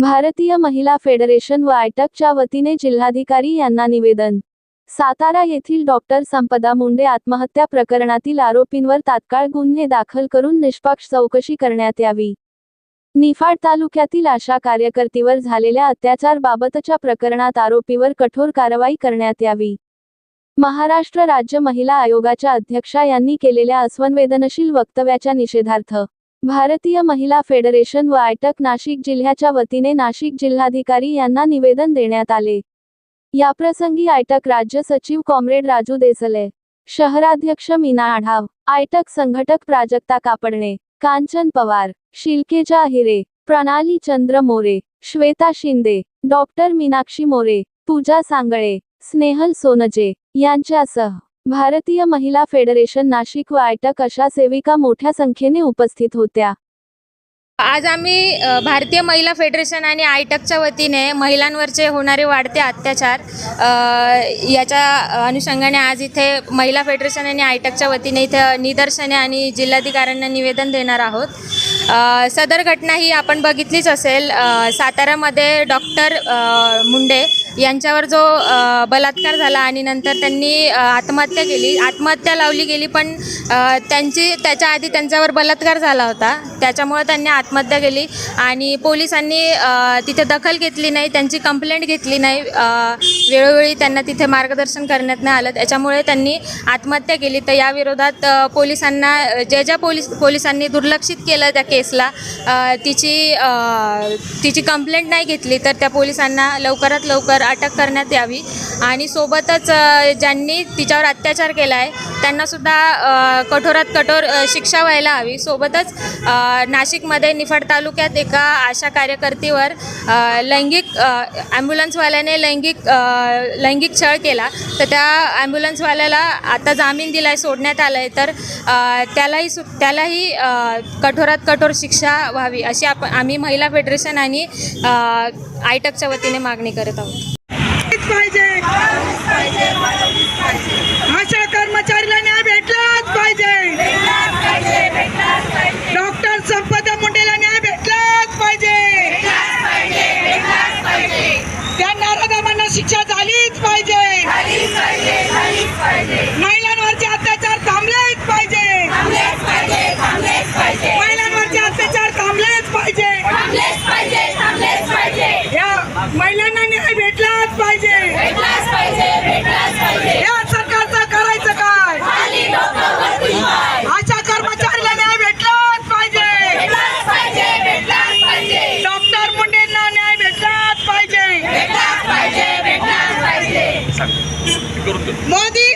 भारतीय महिला फेडरेशन व आयटकच्या वतीने जिल्हाधिकारी यांना निवेदन. सातारा येथील डॉक्टर संपदा मुंडे आत्महत्या प्रकरणातील आरोपींवर तात्काळ गुन्हे दाखल करून निष्पक्ष चौकशी करण्यात यावी. निफाड तालुक्यातील आशा कार्यकर्तीवर झालेल्या अत्याचारबाबतच्या प्रकरणात आरोपीवर कठोर कारवाई करण्यात यावी. महाराष्ट्र राज्य महिला आयोगाच्या अध्यक्षा यांनी केलेल्या अस्वनवेदनशील वक्तव्याच्या निषेधार्थ भारतीय महिला फेडरेशन व आयटक नाशिक जिल्ह्याच्या वतीने नाशिक जिल्हाधिकारी यांना निवेदन देण्यात आले. याप्रसंगी आयटक राज्य सचिव कॉम्रेड राजू देसले शहराध्यक्ष मीना आढाव आयटक संघटक प्राजक्ता कापडणे कांचन पवार शिल्केजा हिरे प्रणाली चंद्र मोरे श्वेता शिंदे डॉक्टर मीनाक्षी मोरे पूजा सांगळे स्नेहल सोनजे यांच्यासह भारतीय महिला फेडरेशन नाशिक व आयटक अशा सेविका मोठ्या संख्येने उपस्थित होत्या. आज आम्ही भारतीय महिला फेडरेशन आणि आयटकच्या वतीने महिलांवरचे होणारे वाढते अत्याचार याच्या अनुषंगाने आज इथे महिला फेडरेशन आणि आयटकच्या वतीने इथे निदर्शने आणि जिल्हाधिकाऱ्यांना निवेदन देणार आहोत. सदर घटना ही आपण बघितलीच असेल. साताऱ्यामध्ये डॉक्टर मुंडे यांच्यावर जो बलात्कार झाला आणि नंतर त्यांनी आत्महत्या केली. आत्महत्या लावली गेली पण त्यांची त्याच्या आधी त्यांच्यावर बलात्कार झाला होता. त्याच्यामुळे त्यांनी आत्महत्या केली आणि पोलिसांनी तिथे दखल घेतली नाही त्यांची कंप्लेंट घेतली नाही वेळोवेळी त्यांना तिथे मार्गदर्शन करण्यात नाही आलं. त्याच्यामुळे त्यांनी आत्महत्या केली. तर या विरोधात पोलिसांना ज्या ज्या पोलीस पोलिसांनी दुर्लक्षित केलं त्या केसला तिची तिची कंप्लेंट नाही घेतली तर त्या पोलिसांना लवकरात लवकर अटक करण्यात यावी. आणि सोबतच ज्यांनी तिच्यावर अत्याचार केला आहे त्यांनासुद्धा कठोरात कठोर शिक्षा व्हायला हवी. सोबतच नाशिकमध्ये निफाड तालुक्यात एका आशा कार्यकर्तीवर लैंगिक ॲम्ब्युलन्सवाल्याने लैंगिक लैंगिक छळ केला. तर त्या ॲम्ब्युलन्सवाल्याला आता जामीन दिला आहे सोडण्यात आलं आहे तर त्यालाही सु त्यालाही कठोरात कठोर शिक्षा व्हावी अशी आप आम्ही महिला फेडरेशन आणि आयटकच्या वतीने मागणी करत आहोत. पाहिजे भेटलाच पाहिजे मोदी